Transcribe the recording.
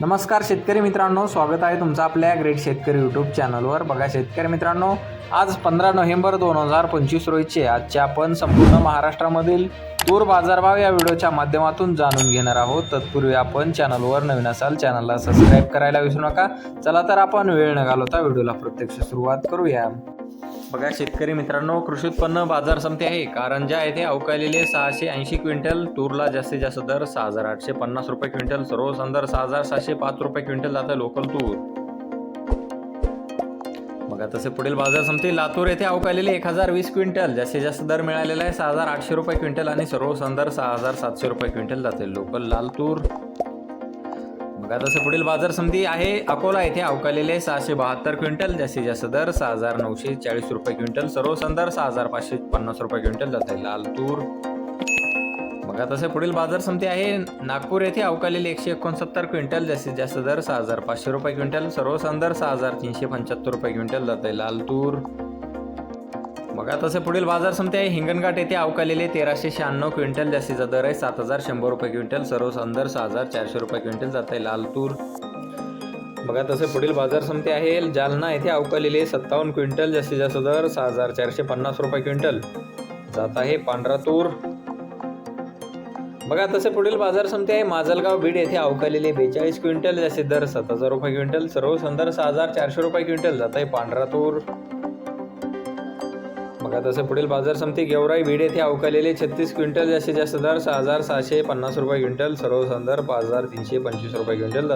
नमस्कार शेतकरी मित्रांनो स्वागत आहे तुमचं आपल्या ग्रेट शेतकरी यूट्यूब चॅनलवर बघा शेतकरी मित्रांनो आज पंधरा नोव्हेंबर दोन हजार पंचवीस रोजीचे आजचे आपण संपूर्ण महाराष्ट्रामधील तूर बाजारभाव या व्हिडिओच्या माध्यमातून जाणून घेणार आहोत. तत्पूर्वी आपण चॅनलवर नवीन असाल चॅनलला सबस्क्राईब करायला विसरू नका. चला तर आपण वेळ न घालवता व्हिडिओला प्रत्यक्ष सुरुवात करूया. बघा शेतकरी मित्रांनो कृषी उत्पन्न बाजार समिती आहे. कारंजा येथे अवकालेले सहाशे ऐंशी क्विंटल तूरला जास्तीत जास्त दर सहा हजार आठशे पन्नास रुपये क्विंटल सर्व अंदर सहा हजार सहाशे पाच रुपये क्विंटल जातं लोकल तूर. बघा तसे पुढील बाजार समिती लातूर येथे अवकालेले एक हजार वीस क्विंटल जास्तीत जास्त दर मिळालेला आहे सहा हजार आठशे रुपये क्विंटल आणि सर्व संदर सहा हजार सातशे रुपये क्विंटल जाते लोकल लाल तूर. बघा तसे पुढील बाजार समिती आहे अकोला येथे अवकालेले सहाशे बहात्तर क्विंटल जास्तीत जास्त दर सहा हजार नऊशे चाळीस रुपये क्विंटल सर्व संदर सहा हजार पाचशे पन्नास रुपये क्विंटल जात आहे लाल तूर. बघा तसे पुढील बाजार समिती आहे नागपूर येथे अवकालेले एकशे एकोणसत्तर क्विंटल जास्तीत जास्त दर सहा हजार पाचशे रुपये क्विंटल सर्व संदर सहा हजार तीनशे पंच्याहत्तर रुपये क्विंटल जात आहे लाल तूर. बघा तसे पुढील बाजार समिती आहे. हिंगणघाट येथे अवकालेले तेराशे शहाण्णव क्विंटल जास्तीचा दर आहे. सात हजार शंभर रुपये क्विंटल. सर्व अंदर सहा हजार चारशे रुपये क्विंटल जात आहे लाल तूर बघा तसे पुढील बाजार समिती आहे. जालना येथे अवकालेले सत्तावन्न क्विंटल जास्तीत जास्त दर सहा हजार चारशे पन्नास रुपये क्विंटल जात आहे पांढरा तूर बघा तसे पुढील बाजार समिती आहे. माजलगाव बीड येथे अवकालेले बेचाळीस क्विंटल जास्तीत दर सात हजार रुपये क्विंटल. सर्व संदर सहा हजार चारशे रुपये क्विंटल जात आहे पांढरा तूर बघा तसे पुढील बाजार समिती गेवराई बीड येथे अवकालेले छत्तीस क्विंटल जास्तीत जास्त दर सहा हजार सहाशे पन्नास रुपये क्विंटल सर्व पाच हजार तीनशे पंचवीस रुपये क्विंटल